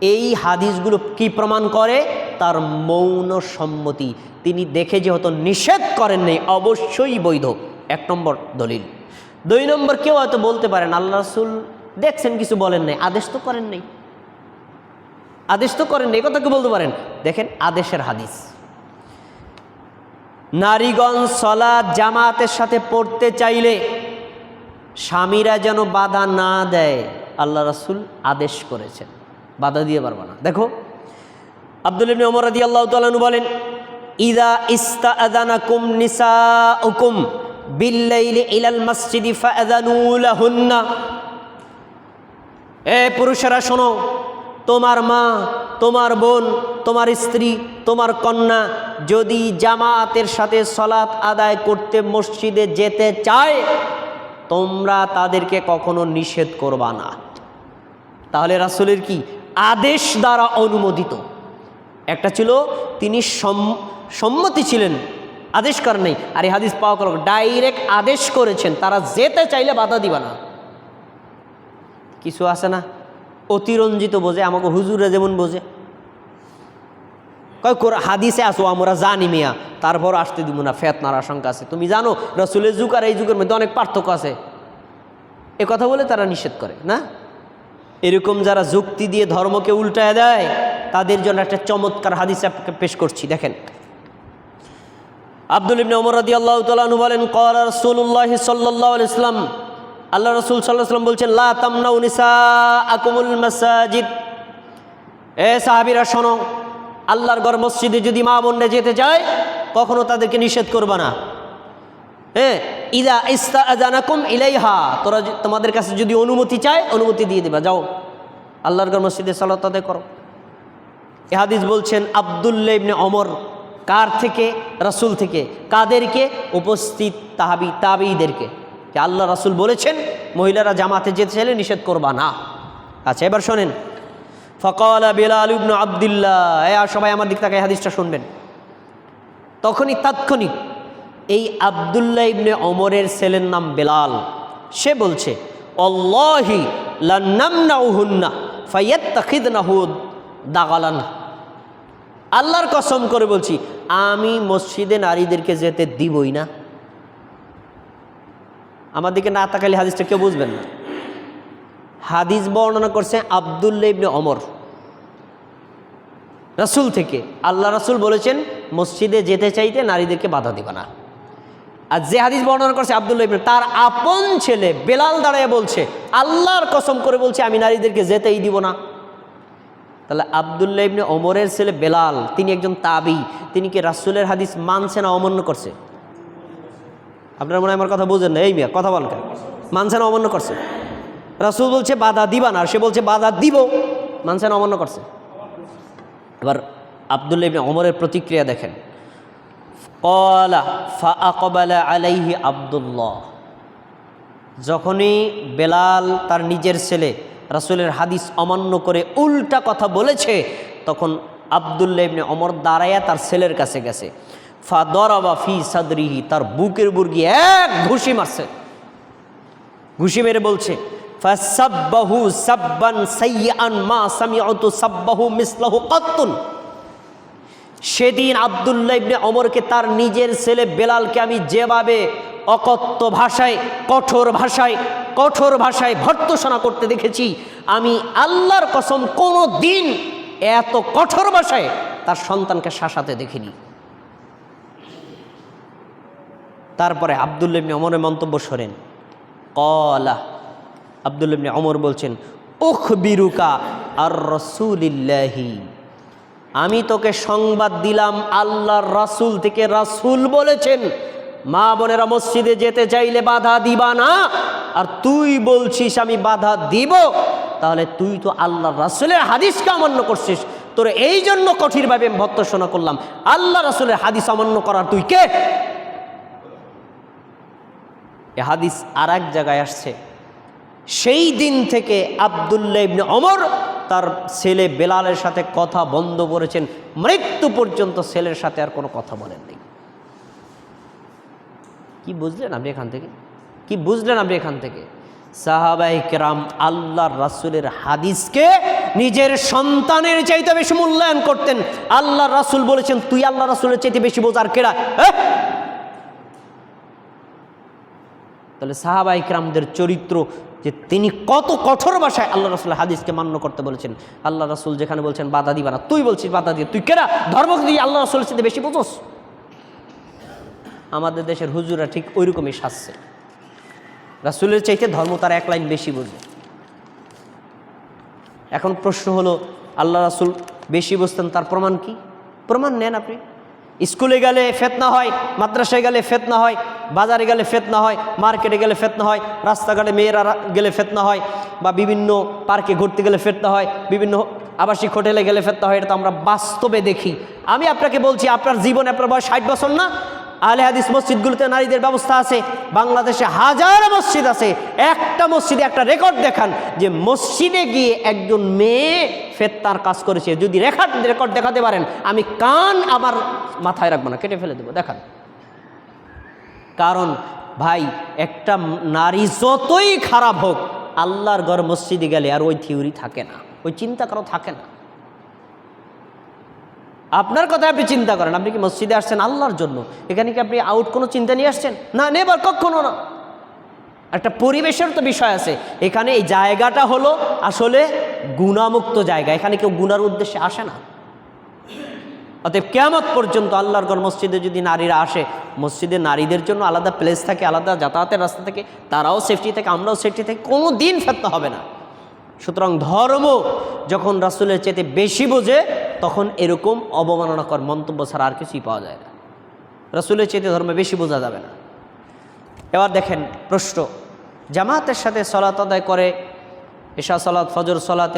এই হাদিসগুলো কি প্রমাণ করে? তার মৌন সম্মতি। তিনি দেখে যেহেতু নিষেধ করেন নাই, অবশ্যই বৈধ। এক নম্বর দলিল। দুই নম্বর কেউ হয়তো বলতে পারেন, আল্লাহ রসুল দেখছেন, কিছু বলেন নাই। আদেশ তো করেন নাই। আদেশ তো করেন নাই কথা কি বলতে পারেন? দেখেন, আদেশের হাদিস। নারীগণ সলাদ জামাতের সাথে পড়তে চাইলে স্বামীরা যেন বাধা না দেয়, আল্লাহ রাসুল আদেশ করেছেন। বাধা দিয়ে পারব না। দেখো, আব্দুল ইবনে ওমর রাদিয়াল্লাহু তাআলা বলেন, ইদা ইস্তাআযানাকুম নিসাউকুম বিল্লাইলি ইলাল মসজিদি ফাআযানু লাহুন্না। এ পুরুষেরা, শোনো, তোমার মা, তোমার বোন, তোমার স্ত্রী, তোমার কন্যা যদি জামাতের সাথে সলাৎ আদায় করতে মসজিদে যেতে চায়, তোমরা তাদেরকে কখনো নিষেধ করবা না। তাহলে রাসুলের কি? আদেশ দ্বারা অনুমোদিত। একটা ছিল, তিনি সম- সম্মতি ছিলেন। আদেশ করেন নাই। আর এই হাদিস পাওয়া করো ডাইরেক্ট আদেশ করেছেন। তারা যেতে চাইলে বাধা দিবা না। কিছু আছে না? অতিরঞ্জিত বোঝে, আমাকে হুজুরে যেমন বোঝে। কয়, কোর- হাদিসে আসো আমরা জানি মিয়া, তারপর আসতে দিব না, ফেতনার আশঙ্কা আছে। তুমি জানো, রসুলের যুগ আর এই যুগের মধ্যে অনেক পার্থক্য আছে। এ কথা বলে তারা নিষেধ করে, না? এরকম যারা যুক্তি দিয়ে ধর্মকে উল্টায় দেয়, তাদের জন্য একটা চমৎকার হাদিস পেশ করছি, দেখেন। আব্দুল ইবনে ওমর রাদিয়াল্লাহু তাআলা আনহু বলেন, ক্বালা রাসূলুল্লাহ সাল্লাল্লাহু আলাইহি ওয়াসাল্লাম আল্লাহ রসুল ওয়াসাল্লাম বলছেন, লা তামনাউ নিসাআকুমুল মাসাজিদ। এ সাহাবীরা, শোনো, আল্লাহর ঘর মসজিদে যদি মা বোনরা যেতে চায়, কখনো তাদেরকে নিষেধ করবে না। হ্যাঁ ইদা ইস্তা আজানাকুম ইলাইহা। তোরা তোমাদের কাছে যদি অনুমতি চায়, অনুমতি দিয়ে দিবা, যাও। আল্লাহর ঘর মসজিদে সালাত করো। এহাদিস বলছেন আবদুল্লা ইবনে অমর কার থেকে? রাসূল থেকে। কাদেরকে? উপস্থিত তাহাবি তাবিদেরকে যে আল্লাহ রাসূল বলেছেন, মহিলারা জামাতে যেতে চাইলে নিষেধ করবা না। আচ্ছা এবার শোনেন। ফকালা বিলাল ইবনু আবদুল্লাহ। এ সবাই আমার দিক থেকে এই হাদিসটা শুনবেন। তখনই তাৎক্ষণিক এই আবদুল্লাহ ইবনে অমরের ছেলের নাম বেলাল। সে বলছে অল্লাহি লান্নামনাউহুন্না ফাইয়াত্তাখিদনাহু দাগালান। আল্লাহর কসম করে বলছি, আমি মসজিদে নারীদেরকে যেতে দিবই না। আমার দিকে না তাকালে হাদিসটা কেউ বুঝবেন না। হাদিস বর্ণনা করছে আবদুল্লা ইবনে অমর রাসূল থেকে আল্লাহ রাসূল বলেছেন, মসজিদে যেতে চাইতে নারীদেরকে বাধা দিবা না। আর যে হাদিস বর্ণনা করছে আবদুল্লাহ ইবনে তার আপন ছেলে বেলাল দাঁড়ায় বলছে, আল্লাহর কসম করে বলছে, আমি নারীদেরকে যেতেই দিব না। তাহলে আবদুল্লাহ ইবনে ওমরের ছেলে বেলাল, তিনি একজন তাবি, তিনি কি রাসূলের হাদিস মানছে না অমান্য করছে? আপনার মনে হয় আমার কথা বুঝেন না? এই মিয়া, কথা বল কেন? মানছে না অমান্য করছে? রাসূল বলছে, বাধা দিবা না। আর সে বলছে, বাধা দিব। মানছে না অমান্য করছে? এবার আবদুল্লাহ ইবনে ওমরের প্রতিক্রিয়া দেখেন। আলাইহি আবদুল্লাহ যখনই বেলাল তার নিজের ছেলে রাসূলের হাদিস অমান্য করে উল্টা কথা বলেছে, তখন আবদুল্লাহ ইবনে অমর দাঁড়াইয়া তার ছেলের কাছে গেছে। ফা দরাবা ফি সাদরিহি, তার বুকের বুর্গি এক ঘুষি মারছে। ঘুষি মেরে বলছে, ফাসাব্বাহু সাব্বান সাইয়ান মা সামিআতু সাব্বাহু মিসলাহু কাত্তুন। সেদিন আবদুল্লাহ ইবনে অমরকে তার নিজের ছেলে বেলালকে আমি যেভাবে অকথ্য ভাষায়, কঠোর ভাষায় কঠোর ভাষায় ভর্তসনা করতে দেখেছি, আমি আল্লাহর কসম কোনো দিন এত কঠোর ভাষায় তার সন্তানকে শাসাতে দেখিনি। তারপরে আবদুল্লাহ ইবনে অমরের মন্তব্য সরেন কলা, আবদুল্লাহ ইবনে অমর বলছেন উখ বিরুকা আর রসুলিল্লাহি। আমি তোকে সংবাদ দিলাম আল্লাহর রাসূল থেকে রাসূল বলেছেন, মা বোনেরা মসজিদে যেতে চাইলে বাধা দিবা না। আর তুই বলছিস আমি বাধা দিব, তাহলে তুই তো আল্লাহর রাসূলের হাদিসকে অমান্য করছিস। তোর এই জন্য কঠিনভাবে ভর্তসনা করলাম। আল্লাহ রাসূলের হাদিস অমান্য করার তুই কে? এ হাদিস আর এক জায়গায় আসছে। সেই দিন থেকে আবদুল্লাহ ইবনে অমর তার ছেলে বেলালের সাথে কথা বন্ধ করেছেন। মৃত্যু পর্যন্ত ছেলের সাথে আর কোনো কথা বলেননি। কি বুঝলেন আপনি এখান থেকে? কি বুঝলেন আপনি এখান থেকে? সাহাবাই কেরাম আল্লাহ রাসূলের হাদিসকে নিজের সন্তানের চাইতে বেশি মূল্যায়ন করতেন। আল্লাহ রাসুল বলেছেন, তুই আল্লাহ রাসুলের চাইতে বেশি বোঝার কেডা হ্যাঁ? তাহলে সাহাবা ইকরামদের চরিত্র যে তিনি কত কঠোর ভাষায় আল্লাহ রসুলের হাদিসকে মান্য করতে বলেছেন। আল্লাহ রসুল যেখানে বলছেন, বাধা দিবা না। তুই বলছিস, বাধা দিয়ে। তুই কেরা ধর্ম দিয়ে আল্লাহ রসুলের সাথে বেশি বোঝোস? আমাদের দেশের হুজুরা ঠিক ওই রকমই শাসছে রাসুলের চাইতে ধর্ম তার এক লাইন বেশি বোঝে। এখন প্রশ্ন হলো, আল্লাহ রাসুল বেশি বুঝতেন তার প্রমাণ কি? প্রমাণ নেন আপনি। স্কুলে গেলে ফেতনা হয়, মাদ্রাসায় গেলে ফেতনা হয় বাজারে গেলে ফেতনা হয়, মার্কেটে গেলে ফেতনা হয়, রাস্তাঘাটে মেয়েরা গেলে ফেতনা হয় বা বিভিন্ন পার্কে ঘুরতে গেলে ফেতনা হয়, বিভিন্ন আবাসিক হোটেলে গেলে ফেতনা হয়, এটা তো আমরা বাস্তবে দেখি। আমি আপনাকে বলছি, আপনার জীবন আপনার বয়স ষাট বছর না? আলে হাদিস মসজিদগুলোতে নারীদের ব্যবস্থা আছে, বাংলাদেশে হাজার মসজিদ আছে, একটা মসজিদে একটা রেকর্ড দেখান যে মসজিদে গিয়ে একজন মেয়ে ফেত্তার কাজ করেছে। যদি রেকর্ড রেকর্ড দেখাতে পারেন, আমি কান আমার মাথায় রাখব না, কেটে ফেলে দেবো, দেখান। কারণ ভাই, একটা নারী যতই খারাপ হোক, আল্লাহর ঘর মসজিদে গেলে আর ওই থিওরি থাকে না, ওই চিন্তা কারও থাকে না। আপনার কথা আপনি চিন্তা করেন, আপনি কি মসজিদে আসছেন আল্লাহর জন্য? এখানে কি আপনি আউট কোনো চিন্তা নিয়ে আসছেন? না, নেবার কখনো না। একটা পরিবেশের তো বিষয় আছে। এখানে এই জায়গাটা হলো আসলে গুণামুক্ত জায়গা, এখানে কেউ গুনার উদ্দেশ্যে আসে না। অতএব কেয়ামত পর্যন্ত আল্লাহর ঘর মসজিদে যদি নারীরা আসে, মসজিদে নারীদের জন্য আলাদা প্লেস থাকে, আলাদা যাতায়াতের রাস্তা থাকে, তারাও সেফটি থাকে, আমরাও সেফটি থাকি কোনো দিন ফেরতে হবে না। সুতরাং ধর্ম যখন রাসুলের চেতে বেশি বোঝে, তখন এরকম অবমাননাকর মন্তব্য ছাড়া আর কিছুই পাওয়া যায় না। রাসুলের চেতে ধর্মে বেশি বোঝা যাবে না। এবার দেখেন প্রশ্ন, জামাতের সাথে সলাত আদায় করে, এশা সলাত, ফজর সলাত